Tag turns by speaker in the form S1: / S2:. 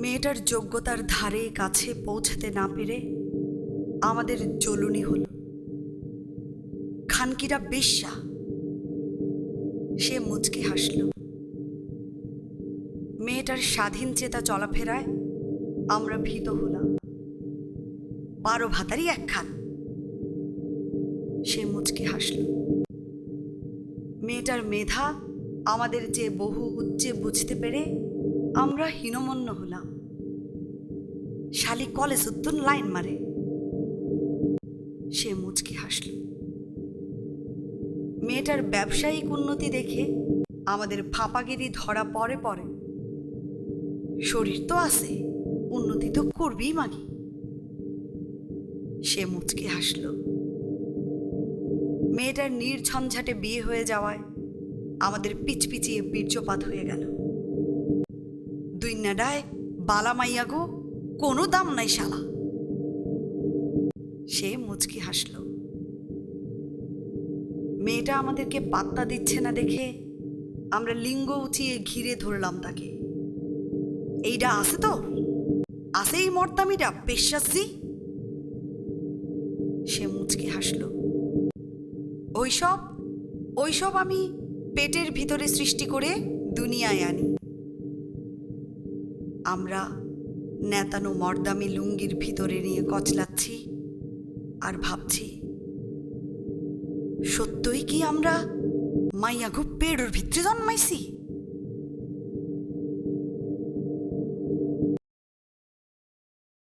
S1: মেয়েটার যোগ্যতার ধারে কাছে পৌঁছাতে না পেরে আমাদের জ্বলুনি হলো। খানকিরা বেশ্যা। সে মুচকি হাসল। মেয়েটার স্বাধীন চেতা চলাফেরায় আমরা ভীত হলাম। বারো ভাতারই একখান সে মুচকি হাসল। মেয়েটার মেধা আমাদের যে বহু উচ্চে বুঝতে পেরে আমরা হীনমন্য হলাম। শালি কলেজ উত্তর লাইন মারে। সে মুচকি হাসল। মেয়েটার ব্যবসায়িক উন্নতি দেখে আমাদের ফাঁপাগিরি ধরা পড়ে পড়ে শরীর তো আছে, উন্নতি তো করবেই মাগি। সে মুচকি হাসল। মেয়েটার নির্ঝঞ্ঝাটে বিয়ে হয়ে যাওয়ায় আমাদের পিচপিচিয়ে বীর্যপাত হয়ে গেল। নাডায় বালা মাইয়া গো, কোনো দাম নাই শালা। সে মুচকি হাসল। মেয়েটা আমাদেরকে পাত্তা দিচ্ছে না দেখে আমরা লিঙ্গ উঁচিয়ে ঘিরে ধরলাম তাকে। এইটা আছে তো? আছে এই মর্তামিটা পেশাসি সে মুচকি হাসল। ওইসব ওইসব আমি পেটের ভিতরে সৃষ্টি করে দুনিয়ায় আনি। আমরা নেতানো মর্দামি লুঙ্গির ভিতরে নিয়ে কচলাচ্ছি আর ভাবছি, সত্যই কি আমরা মাইয়া গুপ্পের পেড়োর ভিতরে জন্মাইছি?